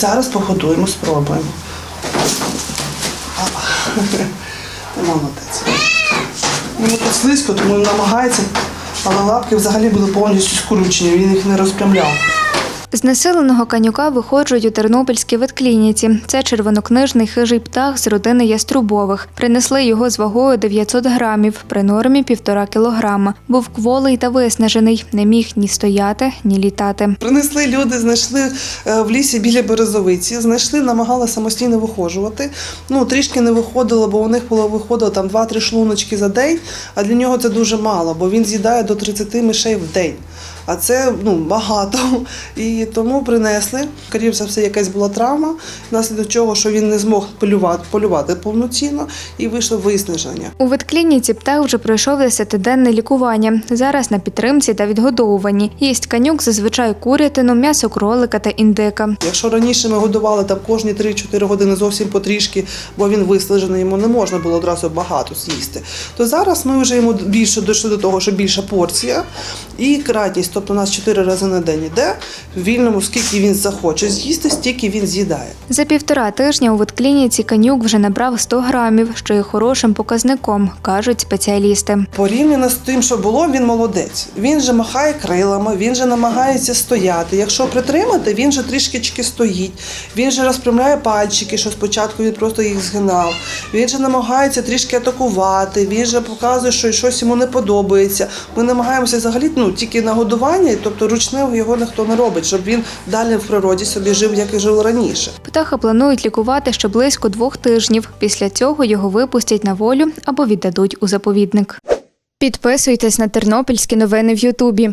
зараз погодуємо, спробуємо. Молодець. Йому тут слизько, тому він намагається, але лапки взагалі були повністю скручені, він їх не розпрямляв. З населеного канюка виходжують у Тернопільській ветклініці. Це червонокнижний хижий птах з родини яструбових. Принесли його з вагою 900 грамів, при нормі півтора кілограма. Був кволий та виснажений, не міг ні стояти, ні літати. Принесли люди, знайшли е, в лісі біля березовиці, знайшли, намагалися самостійно виходжувати. Ну, трішки не виходило, бо у них було виходило там 2-3 шлуночки за день, а для нього це дуже мало, бо він з'їдає до 30 мишей в день. А це ну, багато. І тому принесли. Скоріше за все, якась була травма, внаслідок чого, що він не змог полювати, полювати повноцінно і вийшло виснаження. У ветклініці птах вже пройшов 10-денне лікування. Зараз на підтримці та відгодовуванні. Їсть канюк зазвичай курятину, м'ясо кролика та індика. Якщо раніше ми годували там кожні 3-4 години зовсім потрішки, бо він вислежений, йому не можна було одразу багато з'їсти, то зараз ми вже йому більше дійшли до того, що більша порція і кратність. Тобто у нас 4 рази на день іде в вільному, скільки він захоче з'їсти, стільки він з'їдає. За півтора тижня у ветклініці канюк вже набрав 100 грамів, що є хорошим показником, кажуть спеціалісти. Порівняно з тим, що було, він молодець. Він же махає крилами, він же намагається стояти. Якщо притримати, він же трішки стоїть. Він же розпрямляє пальчики, що спочатку він просто їх згинав. Він же намагається трішки атакувати. Він же показує, що щось йому не подобається. Ми намагаємося взагалі ну, тільки на годування, тобто ручне його ніхто не робить, щоб він далі в природі собі жив, як і жив раніше. Птаха планують лікувати ще близько двох тижнів. Після цього його випустять на волю або віддадуть у заповідник. Підписуйтесь на тернопільські новини в Ютубі.